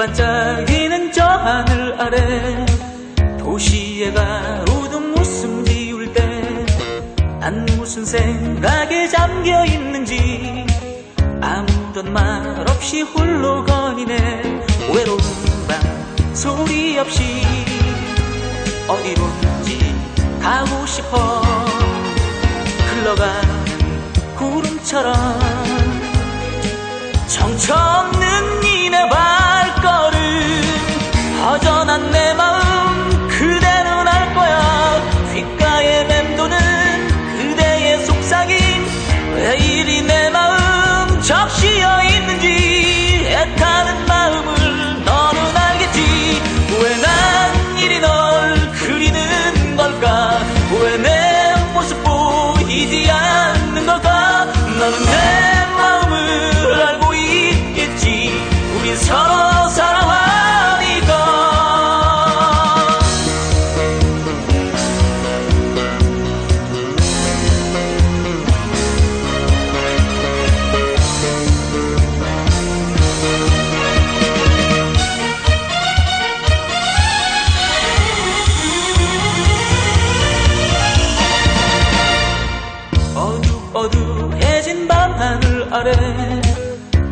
반짝이는 저 하늘 아래 도시의 가로등 웃음 지울 때 난 무슨 생각에 잠겨 있는지 아무런 말 없이 홀로 거니네. 외로운 밤 소리 없이 어디론지 가고 싶어. 흘러가는 구름처럼 정처 gonna 아래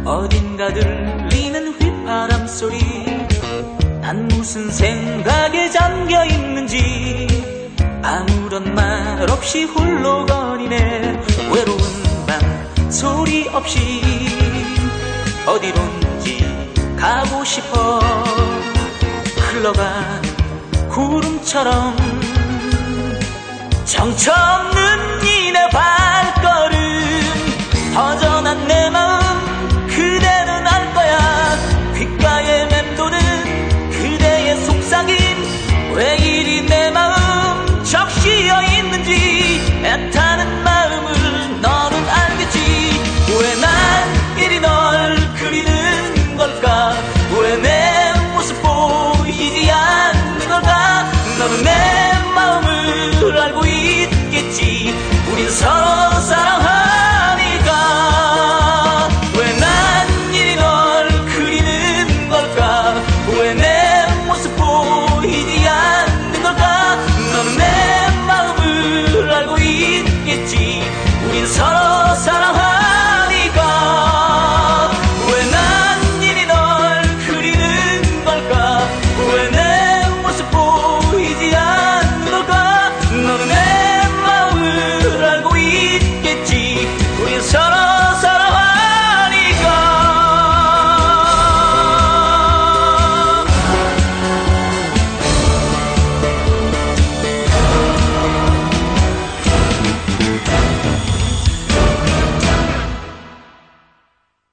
어딘가 들리는 휘파람 소리. 난 무슨 생각에 잠겨 있는지 아무런 말 없이 홀로 거니네. 외로운 밤 소리 없이 어디론지 가고 싶어. 흘러가는 구름처럼 정처 없는 이내 발 생각이 왜 이리 내